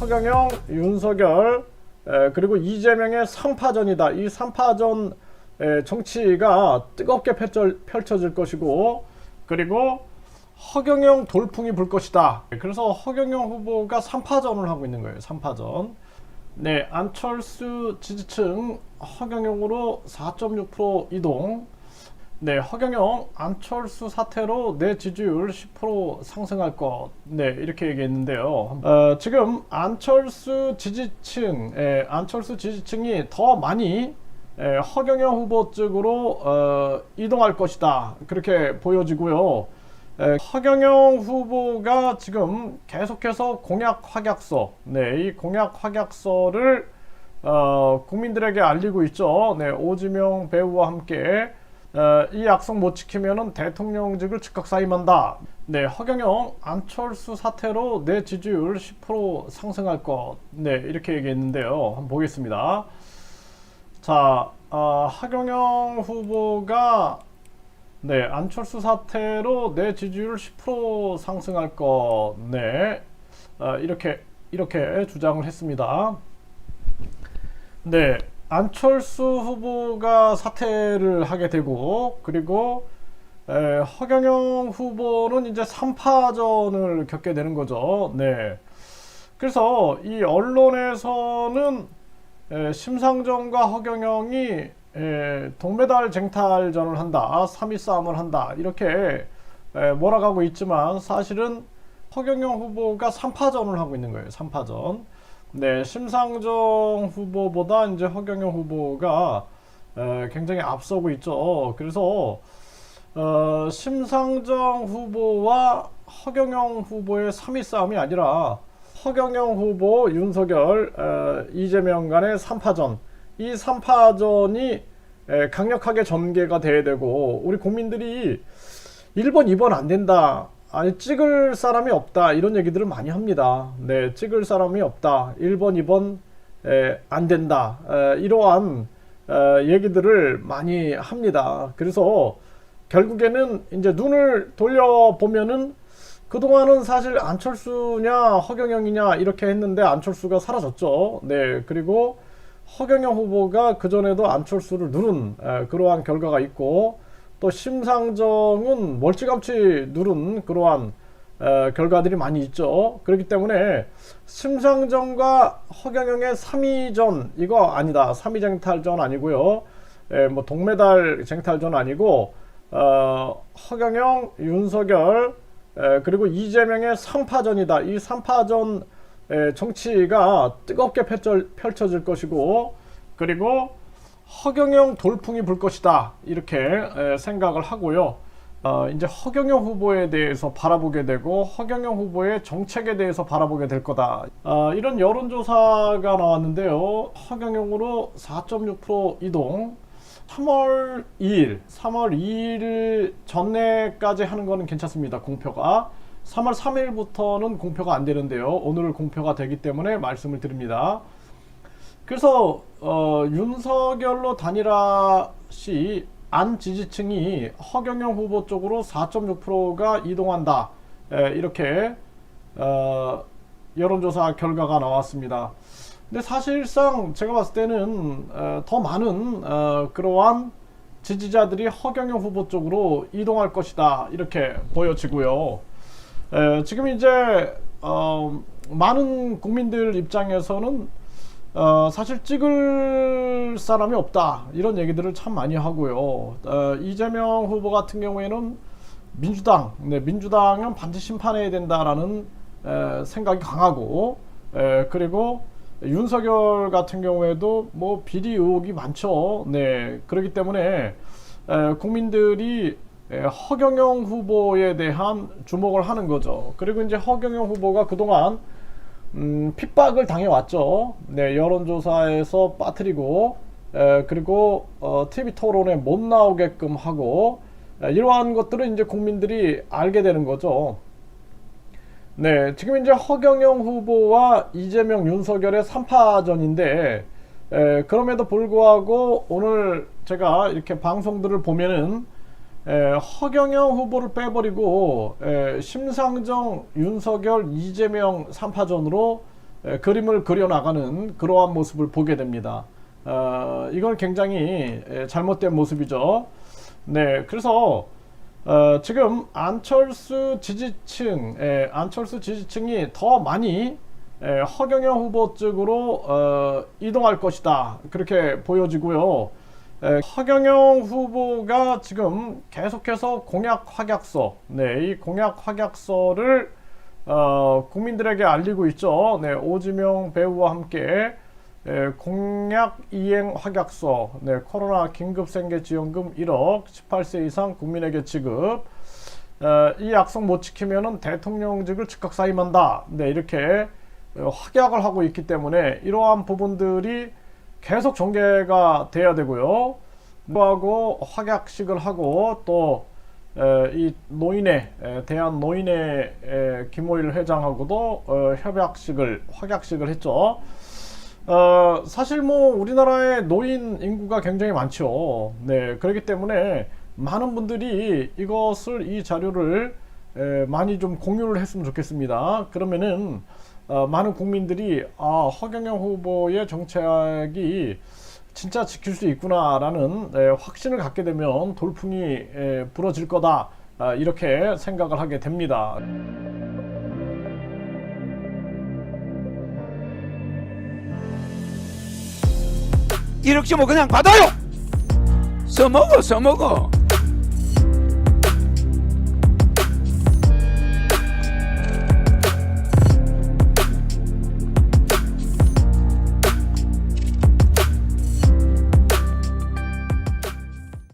허경영, 윤석열 에, 그리고 이재명의 3파전이다. 이 3파전 에, 정치가 뜨겁게 펼쳐, 펼쳐질 것이고 그리고 허경영 돌풍이 불 것이다. 그래서 허경영 후보가 3파전을 하고 있는 거예요. 3파전. 네, 안철수 지지층 허경영으로 4.6% 이동. 네, 허경영 안철수 사태로 내 지지율 10% 상승할 것. 네, 이렇게 얘기했는데요. 어, 지금 안철수 지지층, 예, 안철수 지지층이 더 많이 예, 허경영 후보 쪽으로 어, 이동할 것이다. 그렇게 보여지고요. 에, 허경영 후보가 지금 계속해서 공약 확약서, 네, 이 공약 확약서를 어, 국민들에게 알리고 있죠. 네, 오지명 배우와 함께 어, 이 약속 못 지키면은 대통령직을 즉각 사임한다. 네, 허경영 안철수 사태로 내 지지율 10% 상승할 것. 네, 이렇게 얘기했는데요. 한번 보겠습니다. 자, 어, 하경영 후보가 네, 안철수 사태로 내 지지율 10% 상승할 것. 네, 어, 이렇게 이렇게 주장을 했습니다. 네, 안철수 후보가 사퇴를 하게 되고 그리고 에, 허경영 후보는 이제 3파전을 겪게 되는 거죠. 네. 그래서 이 언론에서는 에, 심상정과 허경영이 에, 동메달 쟁탈전을 한다, 3위 싸움을 한다 이렇게 에, 몰아가고 있지만 사실은 허경영 후보가 3파전을 하고 있는 거예요. 3파전. 네, 심상정 후보보다 이제 허경영 후보가 에, 굉장히 앞서고 있죠. 그래서 어, 심상정 후보와 허경영 후보의 3위 싸움이 아니라 허경영 후보, 윤석열, 어, 이재명 간의 3파전. 이 3파전이 에, 강력하게 전개가 돼야 되고 우리 국민들이 1번, 2번 안 된다. 아니 찍을 사람이 없다. 이런 얘기들을 많이 합니다. 네, 찍을 사람이 없다. 1번, 2번 에, 안 된다. 에, 이러한 에, 얘기들을 많이 합니다. 그래서 결국에는 이제 눈을 돌려보면은 그동안은 사실 안철수냐 허경영이냐 이렇게 했는데 안철수가 사라졌죠. 네. 그리고 허경영 후보가 그전에도 안철수를 누른 에, 그러한 결과가 있고 또 심상정은 멀찌감치 누른 그러한 에, 결과들이 많이 있죠. 그렇기 때문에 심상정과 허경영의 3위전 이거 아니다. 3위 쟁탈전 아니고요. 에, 뭐 동메달 쟁탈전 아니고 어, 허경영, 윤석열 에, 그리고 이재명의 3파전이다. 이 3파전 에, 정치가 뜨겁게 펼쳐, 펼쳐질 것이고 그리고 허경영 돌풍이 불 것이다. 이렇게 에, 생각을 하고요. 어, 이제 허경영 후보에 대해서 바라보게 되고 허경영 후보의 정책에 대해서 바라보게 될 거다. 어, 이런 여론조사가 나왔는데요. 허경영으로 4.6% 이동. 3월 2일, 3월 2일 전에까지 하는 거는 괜찮습니다. 공표가. 3월 3일부터는 공표가 안 되는데요. 오늘 공표가 되기 때문에 말씀을 드립니다. 그래서 어, 윤석열로 단일화 시 안 지지층이 허경영 후보 쪽으로 4.6%가 이동한다. 에, 이렇게 어, 여론조사 결과가 나왔습니다. 근데 사실상 제가 봤을 때는 어, 더 많은 어, 그러한 지지자들이 허경영 후보 쪽으로 이동할 것이다 이렇게 보여지고요. 에, 지금 이제 어, 많은 국민들 입장에서는 어, 사실 찍을 사람이 없다 이런 얘기들을 참 많이 하고요. 어, 이재명 후보 같은 경우에는 민주당, 네, 민주당은 반드시 심판해야 된다라는 에, 생각이 강하고 에, 그리고 윤석열 같은 경우에도 뭐 비리 의혹이 많죠. 네, 그렇기 때문에 에, 국민들이 에, 허경영 후보에 대한 주목을 하는 거죠. 그리고 이제 허경영 후보가 그동안 음, 핍박을 당해왔죠. 네, 여론조사에서 빠뜨리고, 에, 그리고 어, TV 토론에 못 나오게끔 하고, 에, 이러한 것들을 이제 국민들이 알게 되는 거죠. 네, 지금 이제 허경영 후보와 이재명, 윤석열의 3파전인데, 에, 그럼에도 불구하고 오늘 제가 이렇게 방송들을 보면은 에, 허경영 후보를 빼버리고 에, 심상정, 윤석열, 이재명 3파전으로 에, 그림을 그려나가는 그러한 모습을 보게 됩니다. 어, 이건 굉장히 에, 잘못된 모습이죠. 네, 그래서 어, 지금 안철수 지지층, 에, 안철수 지지층이 더 많이 에, 허경영 후보 쪽으로 어, 이동할 것이다. 그렇게 보여지고요. 에, 허경영 후보가 지금 계속해서 공약 확약서, 네, 이 공약 확약서를 어, 국민들에게 알리고 있죠. 네, 오지명 배우와 함께 에, 공약 이행 확약서, 네, 코로나 긴급 생계 지원금 1억, 18세 이상 국민에게 지급. 어, 이 약속 못 지키면은 대통령직을 즉각 사임한다. 네, 이렇게 어, 확약을 하고 있기 때문에 이러한 부분들이 계속 전개가 돼야 되고요. 하고 확약식을 하고 또 이 노인회 에, 대한 노인회 에, 김호일 회장하고도 어, 협약식을 확약식을 했죠. 어, 사실 뭐 우리나라의 노인 인구가 굉장히 많죠. 네, 그렇기 때문에 많은 분들이 이것을 이 자료를 에, 많이 좀 공유를 했으면 좋겠습니다. 그러면은 어, 많은 국민들이 아 허경영 후보의 정책이 진짜 지킬 수 있구나라는 에, 확신을 갖게 되면 돌풍이 에, 불어질 거다 아, 이렇게 생각을 하게 됩니다. 이렇게 뭐 그냥 받아요. 써먹어 써먹어